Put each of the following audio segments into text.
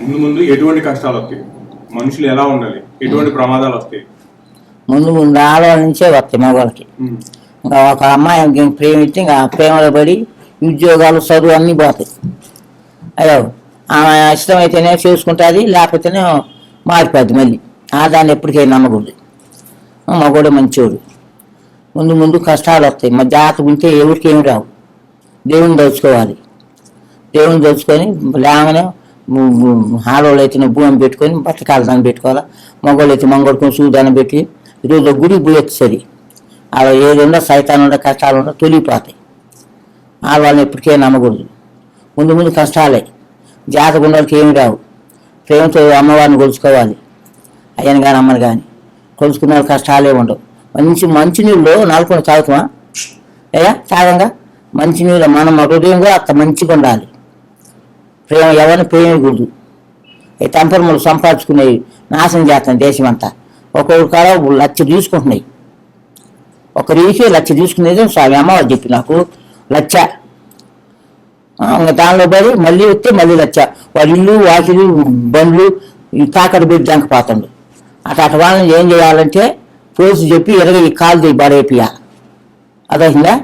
ముందు ముందు ఎటువంటి కష్టాలు వస్తాయి? మనుషులు ఎలా ఉండాలి? ఎటువంటి ప్రమాదాలు వస్తాయి? ముందు ముందు ఆడవాళ్ళ నుంచే వస్తాయి మగవాళ్ళకి. ఇంకా ఒక అమ్మాయి ప్రేమిస్తే ఇంకా ప్రేమలో పడి ఉద్యోగాలు చదువు అన్నీ పోతాయి. అయ్యో ఆమె ఇష్టమైతేనే చేసుకుంటుంది లేకపోతేనే మారిపోద్ది మళ్ళీ. ఆ దాన్ని ఎప్పటికైనా నమ్మకూడదు. మగోడు మంచోడు. ముందు ముందు కష్టాలు వస్తాయి. మా జాతకు ఉంటే ఎవరికి ఏమి రావు. దేవుని దోచుకోవాలి. దేవుని దోచుకొని లేవనే ఆడవాళ్ళు అయితే భూమి పెట్టుకొని బట్టకాల దాన్ని పెట్టుకోవాలా? మగవాళ్ళు అయితే మంగళకొని సూదాన్ని పెట్టి ఈరోజు గుడి పోయొచ్చు సరి అలా ఏదుందో సైతాన్ ఉండే కష్టాలు ఉందో తొలిగిపోతాయి ఆడవాళ్ళని ఎప్పటికీ నమ్మకూడదు. ముందు ముందు కష్టాలే. జాతక ఉండడానికి ఏమి రావు. ప్రేమతో అమ్మవారిని కొలుచుకోవాలి. అయ్యని కానీ అమ్మని కానీ కొలుచుకున్న వాళ్ళకి కష్టాలే ఉండవు. మంచి మంచినీళ్ళు నాలుగు తాగుతామా? అయ్యా తాగంగా? మంచినీళ్ళు మనం హృదయం కూడా అంత మంచిగా ఉండాలి. ప్రేమ ఎవరిని ప్రేమకూడదు ఈ తంపరములు సంపాదించుకునేవి నాశనం చేస్తాను దేశం అంతా ఒక్కొక్క కాడ లక్ష తీసుకుంటున్నాయి. ఒక రీకి లక్ష తీసుకునేది స్వామి అమ్మవారు చెప్పి నాకు లక్ష దానిలో పడి మళ్ళీ వస్తే మళ్ళీ లక్ష వాళ్ళ ఇల్లు వాకిలు బండ్లు ఈ తాకట్టు పెట్టి అటు అటు వాళ్ళని ఏం చేయాలంటే పోలీసు చెప్పి ఇరగ ఈ కాలు దిగి పడేపియాలి అదైందా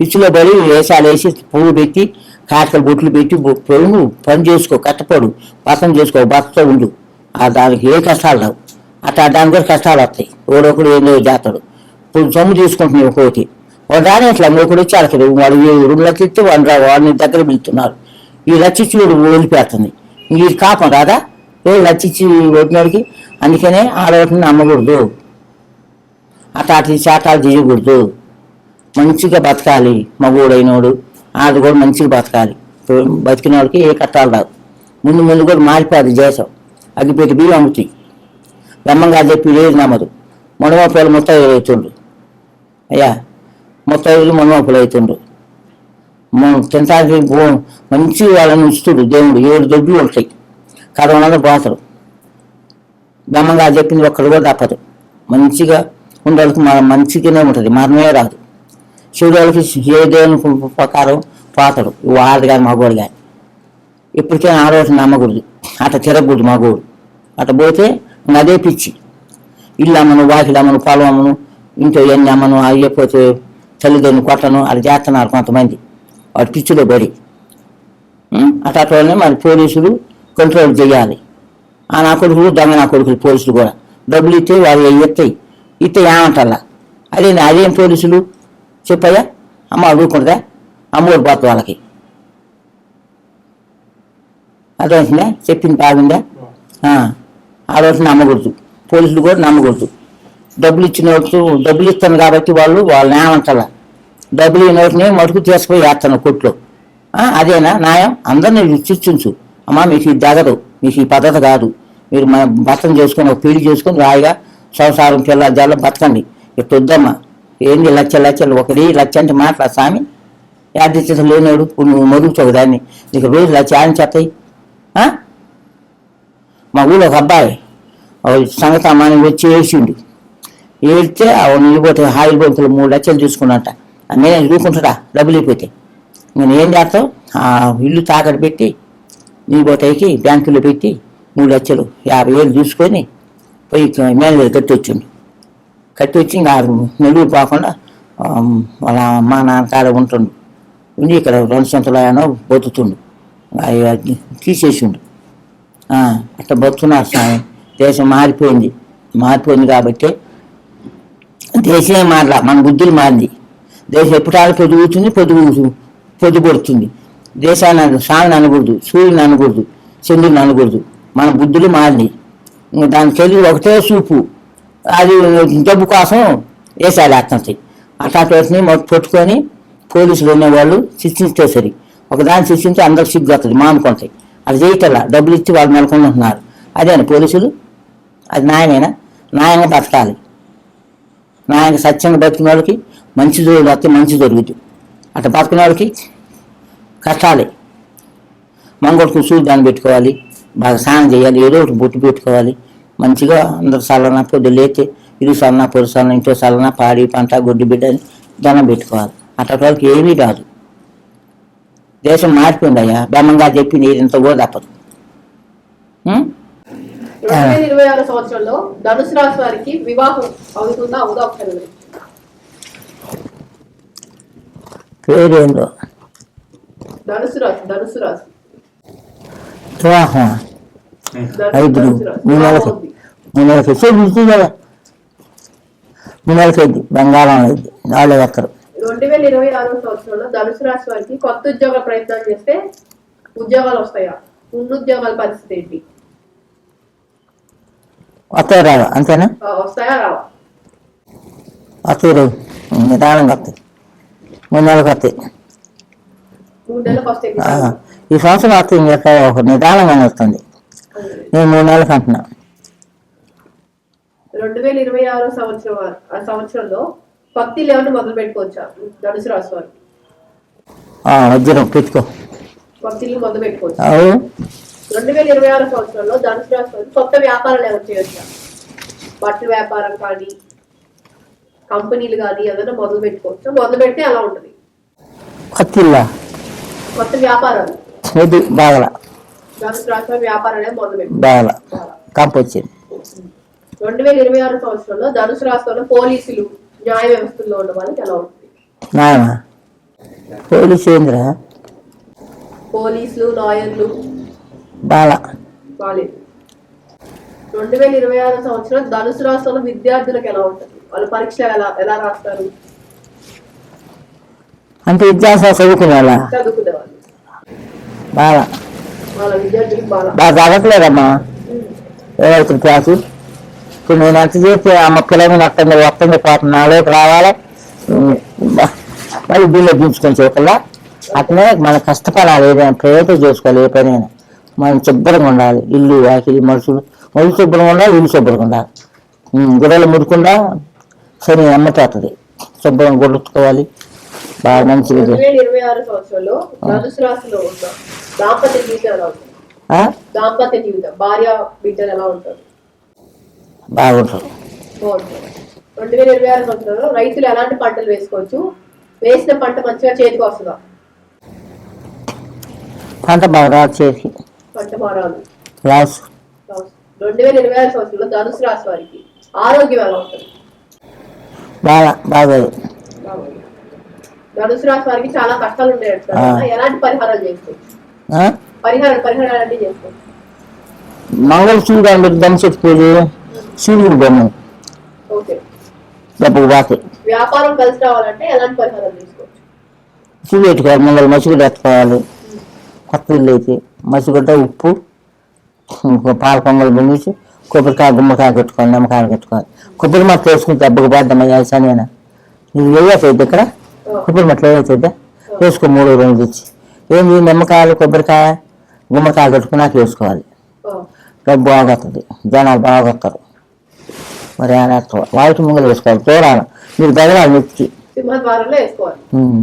పిచ్చిలో పడి వేషాలు వేసి పువ్వు పెట్టి కాకలు బొట్లు పెట్టి బొ- పొడుగు పని చేసుకో కట్టపడు పసం చేసుకో బస్తో ఉండు. ఆ దానికి ఏ కష్టాలు రావు. అట్లా దాని కూడా కష్టాలు వస్తాయి. ఓడొకడు ఏదో చేస్తాడు. ఇప్పుడు సొమ్ము తీసుకుంటున్నాయి ఒక్కోటి వాడు రాని అట్లా ఒకడు వచ్చి అడగడు వాడు ఏ రెండు లక్షలు ఇస్తే వాడు రా వాడిని దగ్గర పిలుస్తున్నారు ఈ లక్ష చూడు వీడు వదిలిపెడుతుంది. ఇది కాపం రాదా? ఏ లచ్చి ఇచ్చి అందుకనే ఆడవాటిని నమ్మకూడదు. అటు శాతాలు చేయకూడదు మంచిగా బతకాలి. మగోడైనోడు. వాళ్ళు కూడా మంచిగా బతకాలి. బతికిన వాళ్ళకి ఏ కట్టాలు రావు. ముందు ముందు కూడా మారిపోదు దేశం. అగ్గిపెట్టి బియ్యం అమ్ముతాయి. బ్రహ్మంగా చెప్పి లేదు నమ్మదు. మునమాపలు మొత్తం అవుతుండ్రు అయ్యా ముత్తైదులు మునమాపలు అవుతుండ్రు తినటానికి తినడానికి మంచి వాళ్ళని ఉంచుతుడు దేవుడు. ఏడు దొడ్లు ఉంటాయి. కరోనాలో పోతారు బ్రహ్మంగా చెప్పింది ఒక్కడు కూడా తప్పదు. మంచిగా ఉండడానికి మన మంచిగానే ఉంటుంది. మరణమే రాదు. శివుడికి ఏ దేవుని ప్రకారం పోతాడు. వాళ్ళది కానీ మగోడు కానీ ఇప్పటికైనా ఆడవాళ్ళని నమ్మకూడదు. అట్లా తిరగకూడదు మగోడు అట్ట పోతే అదే పిచ్చి. ఇల్లు అమ్మను వాకిలు అమ్మను పొలం అమ్మను ఇంట్లో ఎన్ని అమ్మను అయ్యపోతే తల్లిదండ్రులు కొట్టను అది చేస్తున్నారు కొంతమంది. వాడు పిచ్చిలో పడి. ఉం? మరి పోలీసులు కంట్రోల్ చేయాలి. ఆ నా కొడుకులు దొంగ నా కొడుకులు పోలీసులు కూడా. డబ్బులు ఇస్తే వాళ్ళు ఇస్తాయి ఇస్తే ఏమంటారా అదే అదేం పోలీసులు? చెప్పయ్యా? అమ్మ అడుగుకుంటుందా? అమ్మోడు పోతుంది వాళ్ళకి. అర్థమవుతుందా? చెప్పింది బాగుందా? ఆ, రోజు నమ్మకూడదు. పోలీసులు కూడా నమ్మకూడదు. డబ్బులు ఇచ్చిన వాళ్ళు డబ్బులు ఇస్తాను కాబట్టి వాళ్ళు వాళ్ళని ఏమంటారా డబ్బులు ఈ నోటిని మటుకు తీసుకుపోయి వేస్తాను కొట్లో అదేనా? న్యాయం? అందరినీ చర్చించు. అమ్మా మీకు ఇది జగదు మీకు ఈ పద్ధతి కాదు. మీరు మన భర్తను చేసుకొని ఒక పెళ్ళి చేసుకొని రాయిగా సంసారం పిల్ల జల్ల బతకండి. ఇట్లా వద్దమ్మా. ఏంది లచ్చ లచ్చలు ఒకటి లచ్చ అంటే మాట్లా స్వామి? యాదిత్యత లేనాడు నువ్వు మరుగుతావు దాన్ని. నీకు రోజు లచ్చ ఆయన చేస్తాయి మా ఊళ్ళో ఒక అబ్బాయి ఓ సంగతి వచ్చి ఏడ్చిండు. ఏడితే నీళ్ళు పోతే హాయిల్ బంకులు మూడు లక్షలు తీసుకున్నట్ట నేను చూసుకుంటాడా డబ్బులు అయిపోతే. నేను ఏం చేస్తావు? ఆ ఇల్లు తాకట్టు పెట్టి నిలిపోతాయికి బ్యాంకులో పెట్టి మూడు లక్షలు యాభై వేలు చూసుకొని పోయి మేనేజర్ కట్టి వచ్చిండు కట్టి వచ్చి ఇంకా నెల్లూరు పోకుండా వాళ్ళ అమ్మ నాన్న కాడ ఉంటుండు. ఉండి ఇక్కడ రెండు సంతలు ఆయన బతుకుతుండు. అవి తీసేసిండు. అట్లా బతుకున్నారు స్వామి. దేశం మారిపోయింది. మారిపోయింది కాబట్టి దేశమే మారలా. మన బుద్ధులు మారింది. దేశం ఎప్పుడాలు పొదుగుతుంది పొదుగు పొద్దుపడుతుంది దేశాన్ని స్వామిని అనకూడదు సూర్యుని అనకూడదు చంద్రుని అనకూడదు. మన బుద్ధులు మారింది ఇంక దాని తెలుగు ఒకటే చూపు అది డబ్బు కోసం వేసాలి అతనికి అట్లాంటి వాటిని మొత్తం పట్టుకొని పోలీసులు ఉన్నవాళ్ళు శిక్షిస్తే సరి. ఒకదాన్ని శిక్షించి అందరికి సిగ్గు వస్తుంది మానుకుంటాయి అది చేయటల్లా డబ్బులు ఇచ్చి వాళ్ళు నెలకొంటున్నారు అదేనా పోలీసులు. అది న్యాయమేనా న్యాయంగా బతకాలి. న్యాయంగా సత్యంగా బతికిన వాళ్ళకి మంచి జరుగుతుంది వస్తే మంచి జరుగుతుంది అట్లా బతికిన వాళ్ళకి కష్టాలే. మంగళకు దాన్ని పెట్టుకోవాలి బాగా స్నానం చేయాలి ఏదో ఒకటి బొట్టు పెట్టుకోవాలి. మంచిగా అందరు సలన పొద్దు లేతే ఇరు సలన పొరు సలన ఇంట్లో సలన పాడి పంట గొడ్డు బిడ్డ అని దండం పెట్టుకోవాలి. అట్లా వాళ్ళకి ఏమీ రాదు దేశం మారిపోయింది అయ్యా. బ్రహ్మంగా చెప్పింది ఇంత కూడా తప్పదు. ఇరవై ఆరు సంవత్సరంలో ధనుసు రాశి వారికి వివాహం అవుతుందా అవుదా ఒకసారి వివరించండి. పేరేందో? ధనుసు రాశి ధనుసు రాశి. వివాహం. రాశి. మూడు నెలలకి. మూడు నెలలకి కదా. మూడు నెలలకి అయింది బంగారం అయింది నాలుగు ఎక్కరు రెండు వేల ఇరవై ఆరో సంవత్సరంలో ధనుసు రాశి వారికి కొత్త ప్రయత్నాలు చేస్తే ఉద్యోగాలు వస్తాయా? ఉన్న ఉద్యోగాల పరిస్థితి ఏంటి? వస్తాయి రావు? అంతేనా? వస్తాయా రావా? వస్తాయి రావు నిదానంగా వస్తాయి. మూడు నెలలకు వస్తాయి. ఈ సంవత్సరం వస్తాయి. ఇంకా ఒక నిదానంగానే వస్తుంది. నేను మూడు నెలలకు అంటున్నా రెండు వేల ఇరవై ఆరో సంవత్సరం సంవత్సరంలో పత్తి లేవని మొదలు పెట్టుకోవచ్చా? ధనుసు రాశి వారు. వజ్రం పెట్టుకో. పత్తిల్ని మొదలు పెట్టుకోవచ్చు? రెండు వేల ఇరవై ఆరు సంవత్సరంలో ధనుసు రాశి వారు కొత్త వ్యాపారాలు ఏమైనా చేయొచ్చా? బట్టల వ్యాపారం కానీ కంపెనీలు కానీ ఏదైనా మొదలు పెట్టుకోవచ్చు? మొదలు పెడితే అలా ఉంటుంది? కత్తిల్లా కొత్త వ్యాపారాలు. వద్దు బాగల ధనుసు రాశి వారి వ్యాపారాలు ఏమో మొదలు పెట్టు బాగల కంపు వచ్చింది రెండు వేల ఇరవై ఆరు సంవత్సరంలో ధనుసు రాష్ట్రంలో పోలీసులు న్యాయ వ్యవస్థల్లో ఉన్న వాళ్ళకి ఎలా ఉంటుంది పోలీసు ఏందిరా పోలీసులు లాయర్లు బాల. బాలేదు. రెండు వేల ఇరవై ఆరు సంవత్సరం ధనుసు రాష్ట్రంలో విద్యార్థులకు ఎలా ఉంటుంది? వాళ్ళ పరీక్షలు ఎలా ఎలా రాస్తారు? అంటే విద్యాసంస్థ చదువుకునే వాళ్ళ చదువుకునే బాగా బాగా. చదవట్లేదమ్మా. ఏదవుతుంది క్లాసు? ఇప్పుడు నేను ఎంత చేస్తే అమ్మ పిల్లలు అట్టంగా వస్తుంది పాపం నాలోకి రావాలి. మళ్ళీ దీనిలో దించుకొని చూకల్లా అట్లనే మన కష్టపడాలి ఏదైనా ప్రయోజనం చేసుకోవాలి ఏ పనైనా. మనం శుభ్రంగా ఉండాలి. ఇల్లు వాకిలి మనుషులు. మనుషులు శుభ్రంగా ఉండాలి ఇల్లు శుభ్రంగా ఉండాలి. గుర్రెలు ముడకుండా సరే అమ్మటవుతుంది శుభ్రంగా గుర్తుకోవాలి బాగా వేల ఇరవై ఆరు సంవత్సరంలో ధనుసు రాశిలో ఉన్న. దాంపత్య జీవితం ఎలా ఉంటుంది? దాంపత్య జీవితం భార్య బిడ్డలు ఎలా ఉంటారు? బాగుంటుంది బాగుంటుంది రెండు వేల ఇరవై ఆరు సంవత్సరంలో రైతులు ఎలాంటి పంటలు వేసుకోవచ్చు? వేసిన పంట మంచిగా చేతికి వస్తుందా? పంట బాగా చేసి పంట మారాలి రెండు వేల ఇరవై ఆరు సంవత్సరంలో ధనుసు రాశి వారికి ఆరోగ్యం ఎలా ఉంటుంది? బాగా బాగోదు. ధనుసు రాశి వారికి చాలా కష్టాలు. కదా. ఎలాంటి పరిహారాలు చేసుకోవచ్చు ఆ? పరిహారాలు పరిహారాలు అంటే చేసుకోవచ్చు మంగళ సూర్యుడు బొమ్మ డబ్బులు పోతాయి వ్యాపారం కలిసి రావాలంటే ఎలాంటి పరిహారాలు తీసుకోవచ్చు? సూర్యుడు పెట్టుకోవాలి మంగళ మసిగుడ్డ ఎత్తుకోవాలి కొత్త ఇల్లు అయితే మసిగుడ్డ ఉప్పు పాల పొంగల్ పొంగించి కొబ్బరికాయ గుమ్మకాయ కట్టుకోవాలి నిమ్మకాయలు కట్టుకోవాలి కొబ్బరి మట్ట వేసుకుంటే డబ్బుకు బాధ్యమ వేసానేనా ఇది వేయవుతుంది ఇక్కడ? కొబ్బరి మట్టలు వేయవుతుందా వేసుకో మూడు రెండు తెచ్చి ఏంది నిమ్మకాయలు కొబ్బరికాయ? గుమ్మకాయ కట్టుకున్నాక వేసుకోవాలి డబ్బు బాగొస్తుంది జనాలు బాగొస్తారు మరి ఆయన వైట్ ముంగలు వేసుకోవాలి. చూడాలి. మీరు దగ్గర నెత్తికి సింహద్వారంలో వేసుకోవాలి. ఉమ్.